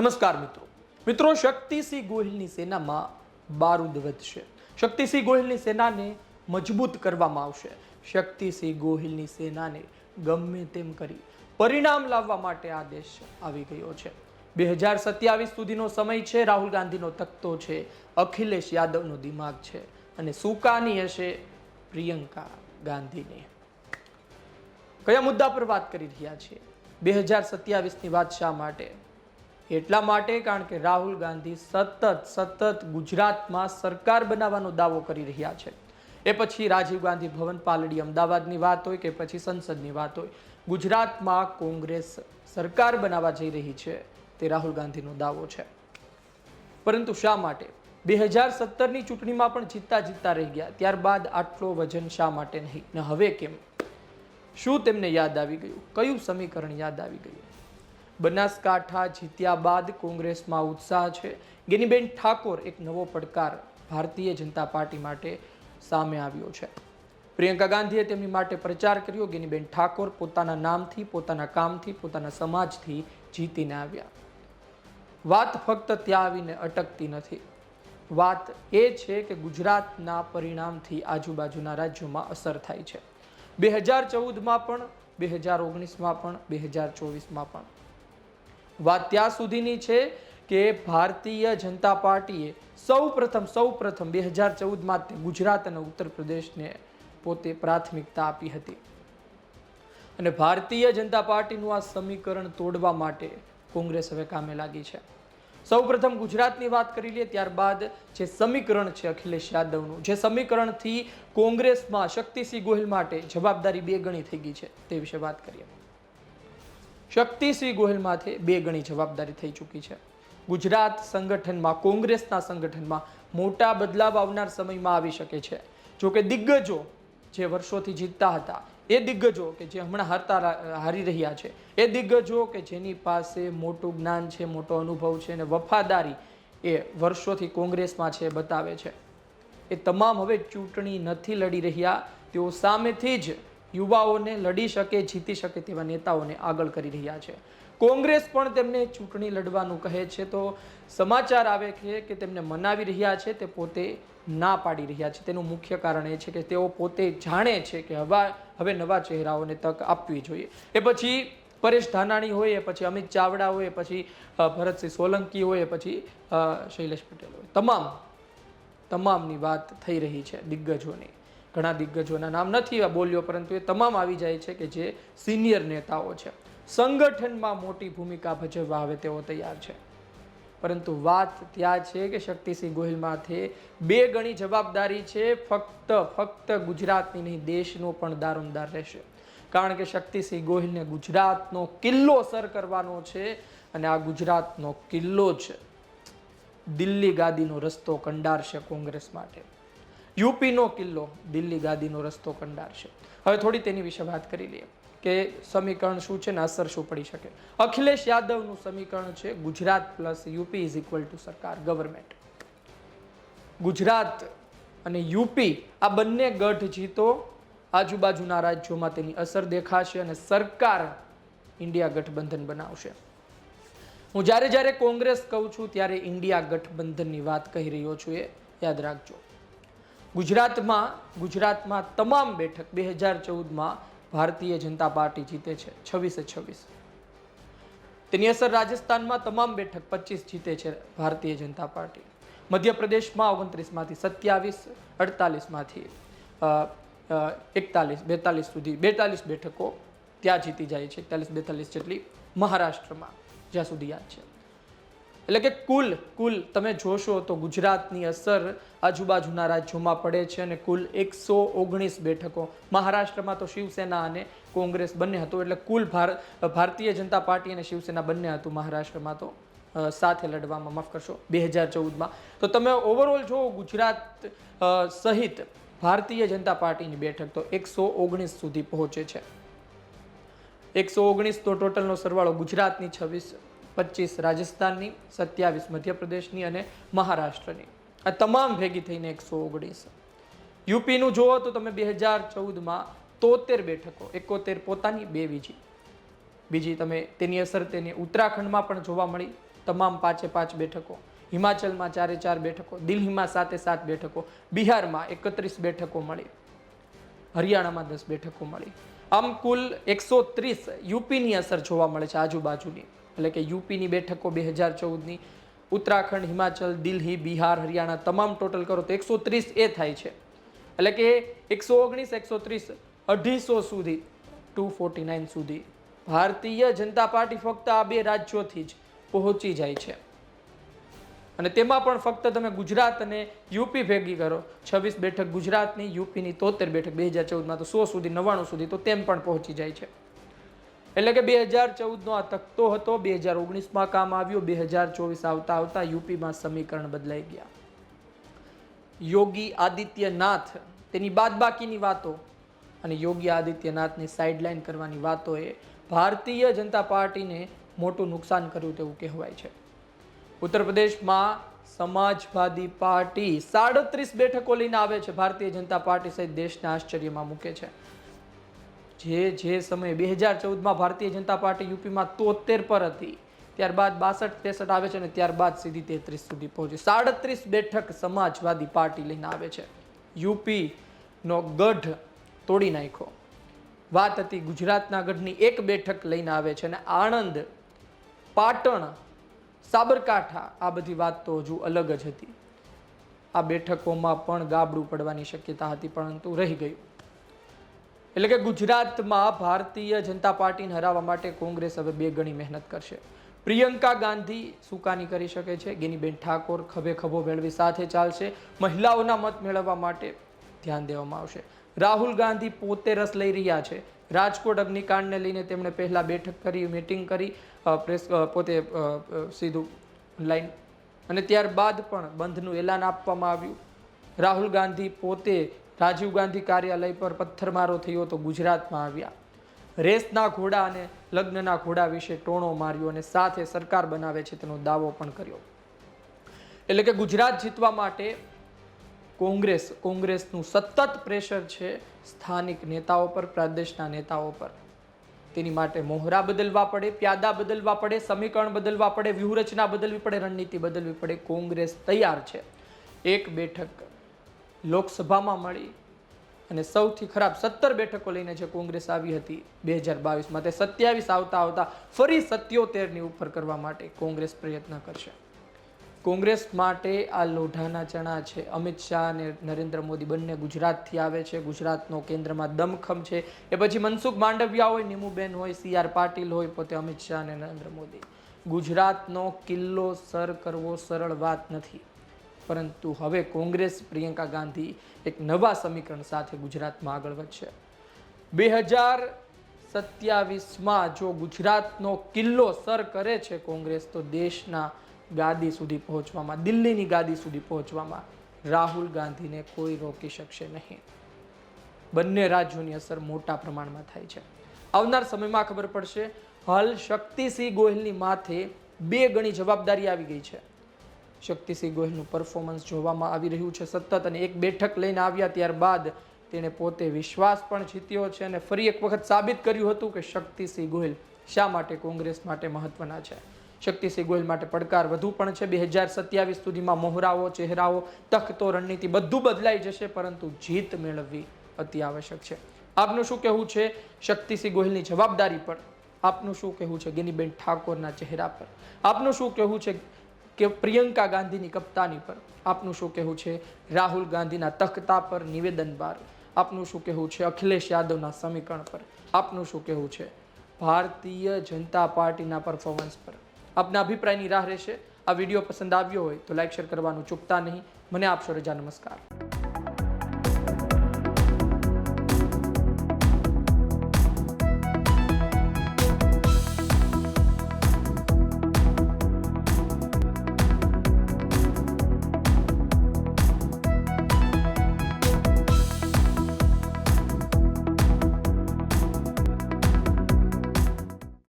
નમસ્કાર મિત્રો. મિત્રો, શક્તિસિંહ ગોહિલની સેનામાં બારૂદ વધશે. શક્તિસિંહ ગોહિલની સેનાને મજબૂત કરવામાં આવશે. શક્તિસિંહ ગોહિલની સેનાને ગમે તેમ કરી પરિણામ લાવવા માટે આદેશ આવી ગયો છે. બે હજાર સત્યાવીસ સુધીનો સમય છે, રાહુલ ગાંધીનો તખતો છે, અખિલેશ યાદવનો દિમાગ છે અને સુકાની હશે પ્રિયંકા ગાંધીને? કયા મુદ્દા પર વાત કરી રહ્યા છીએ? બે હજાર સત્યાવીસની વાત શા માટે? એટલા માટે કારણ કે રાહુલ ગાંધી સતત સતત ગુજરાતમાં સરકાર બનાવવાનો દાવો કરી રહ્યા છે. એ પછી રાજીવ ગાંધી ભવન પાલડી અમદાવાદની વાત હોય કે પછી સંસદની વાત હોય, ગુજરાતમાં કોંગ્રેસ સરકાર બનાવવા જઈ રહી છે તે રાહુલ ગાંધીનો દાવો છે. પરંતુ શા માટે? બે હજાર સત્તરની ચૂંટણીમાં પણ જીતતા જીતતા રહી ગયા, ત્યારબાદ આટલો વજન શા માટે નહીં? ને હવે કેમ? શું તેમને યાદ આવી ગયું? કયું સમીકરણ યાદ આવી ગયું? બનાસકાંઠા જીત્યા બાદ કોંગ્રેસમાં ઉત્સાહ છે. ગેનીબેન ઠાકોર એક નવો પડકાર ભારતીય જનતા પાર્ટી માટે સામે આવ્યો છે. પ્રિયંકા ગાંધીએ તેમની માટે પ્રચાર કર્યો. ગેનીબેન ઠાકોર પોતાના નામથી, પોતાના કામથી, પોતાના સમાજથી જીતીને આવ્યા. વાત ફક્ત ત્યાં આવીને અટકતી નથી. વાત એ છે કે ગુજરાતના પરિણામથી આજુબાજુના રાજ્યોમાં અસર થાય છે. બે હજાર ચૌદમાં પણ, બે હજાર ઓગણીસમાં પણ, બે હજાર ચોવીસમાં પણ. વાત ત્યાં સુધીની છે કે ભારતીય જનતા પાર્ટીએ સૌ પ્રથમ સૌ પ્રથમ બે હજાર ચૌદમાં તે ગુજરાત અને ઉત્તર પ્રદેશને પોતે પ્રાથમિકતા આપી હતી. અને ભારતીય જનતા પાર્ટીનું આ સમીકરણ તોડવા માટે કોંગ્રેસ હવે કામે લાગી છે. સૌ પ્રથમ ગુજરાતની વાત કરી લઈએ ત્યારબાદ જે સમીકરણ છે અખિલેશ યાદવનું, જે સમીકરણથી કોંગ્રેસમાં શક્તિસિંહ ગોહિલ માટે જવાબદારી બે ગણી થઈ ગઈ છે તે વિશે વાત કરીએ. શક્તિસિંહ ગોહિલમાંથી બે ગણી જવાબદારી થઈ ચૂકી છે. ગુજરાત સંગઠનમાં, કોંગ્રેસના સંગઠનમાં મોટા બદલાવ આવનાર સમયમાં આવી શકે છે. જો કે દિગ્ગજો જે વર્ષોથી જીતતા હતા, એ દિગ્ગજો કે જે હમણાં હારતા હારી રહ્યા છે, એ દિગ્ગજો કે જેની પાસે મોટું જ્ઞાન છે, મોટો અનુભવ છે અને વફાદારી એ વર્ષોથી કોંગ્રેસમાં છે બતાવે છે. એ તમામ હવે ચૂંટણી નથી લડી રહ્યા, તેઓ સામેથી જ યુવાઓને લડી શકે, જીતી શકે તેવા નેતાઓને આગળ કરી રહ્યા છે. કોંગ્રેસ પણ તેમને ચૂંટણી લડવાનું કહે છે. તો સમાચાર આવે છે કે તેમને મનાવી રહ્યા છે, તે પોતે ના પાડી રહ્યા છે. તેનું મુખ્ય કારણ એ છે કે તેઓ પોતે જાણે છે કે હવા, હવે નવા ચહેરાઓને તક આપવી જોઈએ. એ પછી પરેશ ધાનાણી હોય પછી અમિત ચાવડા હોય પછી ભરતસિંહ સોલંકી હોય પછી શૈલેષ પટેલ હોય. તમામ, તમામની વાત થઈ રહી છે દિગ્ગજોની. ઘણા દિગ્ગજોના નામ નથી બોલ્યો, પરંતુ એ તમામ આવી જાય છે કે જે સિનિયર નેતાઓ છે. સંગઠનમાં મોટી ભૂમિકા ભજવવા હવે તેઓ તૈયાર છે. પરંતુ વાત ત્યાં છે કે શક્તિસિંહ ગોહિલમાંથી બે ગણી જવાબદારી છે, ફક્ત ફક્ત ગુજરાતની નહીં, દેશનો પણ દારોમદાર રહેશે. કારણ કે શક્તિસિંહ ગોહિલને ગુજરાતનો કિલ્લો સર કરવાનો છે અને આ ગુજરાતનો કિલ્લો છે. દિલ્હી ગાદીનો રસ્તો કંડારશે કોંગ્રેસ માટે. યુપીનો કિલ્લો દિલ્હી ગાદીનો રસ્તો કંડારશે. હવે થોડી તેની વિશે વાત કરી લઈએ કે સમીકરણ શું છે ને અસર શું પડી શકે. અખિલેશ યાદવનું સમીકરણ છે Gujarat plus UP is equal to સરકાર ગવર્મેન્ટ ગુજરાત અને યુપી આ બંને ગઢ જીતો, આજુબાજુના રાજ્યોમાં તેની અસર દેખાશે અને સરકાર ઇન્ડિયા ગઠબંધન બનાવશે. હું જ્યારે જ્યારે કોંગ્રેસ કહું છું ત્યારે ઇન્ડિયા ગઠબંધનની વાત કહી રહ્યો છું એ યાદ રાખજો. ગુજરાતમાં ગુજરાતમાં તમામ બેઠક બે હજાર ચૌદમાં ભારતીય જનતા પાર્ટી જીતે છે, છવ્વીસે છવ્વીસ. તેની અસર રાજસ્થાનમાં તમામ બેઠક પચીસ જીતે છે ભારતીય જનતા પાર્ટી. મધ્યપ્રદેશમાં ઓગણત્રીસમાંથી સત્યાવીસ, અડતાલીસમાંથી એકતાલીસ, બેતાલીસ સુધી, બેતાલીસ બેઠકો ત્યાં જીતી જાય છે, એકતાલીસ બેતાલીસ જેટલી મહારાષ્ટ્રમાં, જ્યાં સુધી યાદ છે. એટલે કે કુલ કુલ તમે જોશો તો ગુજરાતની અસર આજુબાજુના રાજ્યોમાં પડે છે અને કુલ એકસો ઓગણીસ બેઠકો. મહારાષ્ટ્રમાં તો શિવસેના અને કોંગ્રેસ બંને હતું, એટલે કુલ ભાર, ભારતીય જનતા પાર્ટી અને શિવસેના બંને હતું મહારાષ્ટ્રમાં તો. સાથે લડવામાં, માફ કરશો, બે હજાર ચૌદમાં. તો તમે ઓવરઓલ જો ગુજરાત સહિત ભારતીય જનતા પાર્ટીની બેઠક તો એકસો ઓગણીસ સુધી પહોંચે છે. એકસો ઓગણીસ તો ટોટલનો સરવાળો ગુજરાતની છવ્વીસ પચીસ રાજસ્થાનની, સત્યાવીસ મધ્યપ્રદેશની અને મહારાષ્ટ્રની. આ તમામ ભેગી થઈને એકસો ઓગણીસ. યુપીનું જુઓ તો તમે બે હજાર ચૌદમાં તોતેર બેઠકો, એકોતેર પોતાની, બે બીજી. બીજી તમે તેની અસર તેની ઉત્તરાખંડમાં પણ જોવા મળી. તમામ પાંચે પાંચ બેઠકો. હિમાચલમાં ચારે ચાર બેઠકો, દિલ્હીમાં સાતે સાત બેઠકો, બિહારમાં એકત્રીસ બેઠકો મળી. હરિયાણામાં દસ બેઠકો મળી. આમ કુલ એકસો ત્રીસ યુપીની અસર જોવા મળે છે આજુબાજુની. એટલે કે યુપીની બેઠકો બે હજાર ચૌદની, ઉત્તરાખંડ, હિમાચલ, દિલ્હી, બિહાર, હરિયાણા તમામ ટોટલ કરો તો એકસો ત્રીસ એ થાય છે. એટલે કે એકસો ઓગણીસ, એકસો ત્રીસ, અઢીસો સુધી ટુ ફોર્ટી નાઇન સુધી, ભારતીય જનતા પાર્ટી ફક્ત આ બે રાજ્યોથી જ પહોંચી જાય છે. અને તેમાં પણ ફક્ત તમે ગુજરાત અને યુપી ભેગી કરો, છવ્વીસ બેઠક ગુજરાતની, યુપીની તોતેર બેઠક બે હજાર ચૌદમાં તો સો સુધી, નવ્વાણું સુધી તો તેમ પણ પહોંચી જાય છે. એટલે કે બે હજાર ચૌદનો આ તકતો હતો, બે હજાર ઓગણીસમાં કામ આવ્યો, બે હજાર ચોવીસ આવતા આવતા યુપીમાં સમીકરણ બદલાઈ ગયા. યોગી આદિત્યનાથ, તેની બાદબાકીની વાતો અને યોગી આદિત્યનાથની સાઇડલાઇન કરવાની વાતોએ ભારતીય જનતા પાર્ટીને મોટું નુકસાન કર્યું તેવું કહેવાય છે. ઉત્તર પ્રદેશમાં સમાજવાદી પાર્ટી સાડત્રીસ બેઠકો લઈને આવે છે, ભારતીય જનતા પાર્ટી સહિત દેશને આશ્ચર્યમાં મૂકે છે. જે જે સમયે બે હજાર ચૌદમાં ભારતીય જનતા પાર્ટી યુપીમાં તોતેર પર હતી, ત્યારબાદ બાસઠ, ત્રેસઠ આવે છે અને ત્યારબાદ સીધી તેત્રીસ સુધી પહોંચી સાડત્રીસ બેઠક સમાજવાદી પાર્ટી લઈને આવે છે. યુપીનો ગઢ તોડી નાખ્યો. વાત હતી ગુજરાતના ગઢની, એક બેઠક લઈને આવે છે અને આણંદ, પાટણ, સાબરકાંઠા, આ બધી વાત તો હજુ અલગ જ હતી. આ બેઠકોમાં પણ ગાબડું પડવાની શક્યતા હતી, પરંતુ રહી ગયું. એટલે કે ગુજરાતમાં ભારતીય જનતા પાર્ટીને હરાવવા માટે કોંગ્રેસ હવે બે ગણી મહેનત કરશે. પ્રિયંકા ગાંધી સુકાની કરી શકે છે. ગેનીબેન ઠાકોર ખભે ખભો મેળવી સાથે ચાલશે. મહિલાઓના મત મેળવવા માટે ધ્યાન દેવામાં આવશે. રાહુલ ગાંધી પોતે રસ લઈ રહ્યા છે. રાજકોટ અગ્નિકાંડને લઈને તેમણે પહેલાં બેઠક કરી મીટિંગ કરી પ્રેસ પોતે સીધું લાઈન અને ત્યારબાદ પણ બંધનું એલાન આપવામાં આવ્યું. રાહુલ ગાંધી પોતે રાજીવ ગાંધી કાર્યાલય પર પથ્થરમારો થયો તો ગુજરાતમાં આવ્યા. રેસના ઘોડા અને લગ્નના ઘોડા વિશે ટોણો માર્યો અને સાથે સરકાર બનાવે છે તેનો દાવો પણ કર્યો. એટલે કે ગુજરાત જીતવા માટે કોંગ્રેસ, કોંગ્રેસનું સતત પ્રેશર છે સ્થાનિક નેતાઓ પર, પ્રદેશના નેતાઓ પર. તેની માટે મોહરા બદલવા પડે, પ્યાદા બદલવા પડે, સમીકરણ બદલવા પડે, વ્યૂહરચના બદલવી પડે, રણનીતિ બદલવી પડે. કોંગ્રેસ તૈયાર છે. એક બેઠક લોકસભામાં મળી અને સૌથી ખરાબ સત્તર બેઠકો લઈને જે કોંગ્રેસ આવી હતી બે હજાર બાવીસમાં તે સત્યાવીસ આવતા આવતા ફરી સત્યોતેરની ઉપર કરવા માટે કોંગ્રેસ પ્રયત્ન કરશે. કોંગ્રેસ માટે આ લોઢાના ચણા છે. અમિત શાહ અને નરેન્દ્ર મોદી બંને ગુજરાતથી આવે છે. ગુજરાતનો કેન્દ્રમાં દમખમ છે. એ પછી મનસુખ માંડવિયા હોય, નીમુબેન હોય, સી આર પાટીલ હોય, પોતે અમિત શાહ અને નરેન્દ્ર મોદી. ગુજરાતનો કિલ્લો સર કરવો સરળ વાત નથી. પરંતુ હવે કોંગ્રેસ પ્રિયંકા ગાંધી એક નવા સમીકરણ સાથે ગુજરાતમાં આગળ વધશે. બે હજાર સત્યાવીસમાં જો ગુજરાતનો કિલ્લો સર કરે છે કોંગ્રેસ, તો દેશના ગાદી સુધી પહોંચવામાં, દિલ્હીની ગાદી સુધી પહોંચવામાં રાહુલ ગાંધીને કોઈ રોકી શકશે નહીં. બંને રાજ્યોની અસર મોટા પ્રમાણમાં થાય છે. આવનાર સમયમાં ખબર પડશે, હાલ શક્તિસિંહ ગોહિલની માથે બે ગણી જવાબદારી આવી ગઈ છે. શક્તિસિંહ ગોહિલનું પરફોર્મન્સ જોવામાં આવી રહ્યું છે. સતત અને એક બેઠક લઈને આવ્યા ત્યારબાદ તેણે પોતે વિશ્વાસ પણ જીત્યો છે અને ફરી એક વખત સાબિત કર્યું હતું કે શક્તિસિંહ ગોહિલ શા માટે કોંગ્રેસ માટે મહત્વના છે? શક્તિસિંહ ગોહિલ માટે પડકાર વધુ પણ છે. બે હજાર સત્યાવીસ સુધીમાં મોહરાઓ, ચહેરાઓ તખતો રણનીતિ બધું બદલાઈ જશે, પરંતુ જીત મેળવવી અતિ આવશ્યક છે. આપનું શું કહેવું છે શક્તિસિંહ ગોહિલની જવાબદારી પર? આપનું શું કહેવું છે ગિનીબેન ઠાકોરના ચહેરા પર? આપનું શું કહેવું છે કે પ્રિયંકા ગાંધીની કપ્તાની પર. આપનું શું કહેવું છે? રાહુલ ગાંધીના તખતા પર નિવેદન બાર. આપનું શું કહેવું છે? અખિલેશ યાદવના સમીકરણ પર. આપનું શું કહેવું છે? ભારતીય જનતા પાર્ટીના પરફોર્મન્સ પર. આપના અભિપ્રાયની રાહ રહેશે. આ વીડિયો પસંદ આવ્યો હોય તો લાઇક શેર કરવાનું ચૂકતા નહીં. મને આપશો રજા. નમસ્કાર.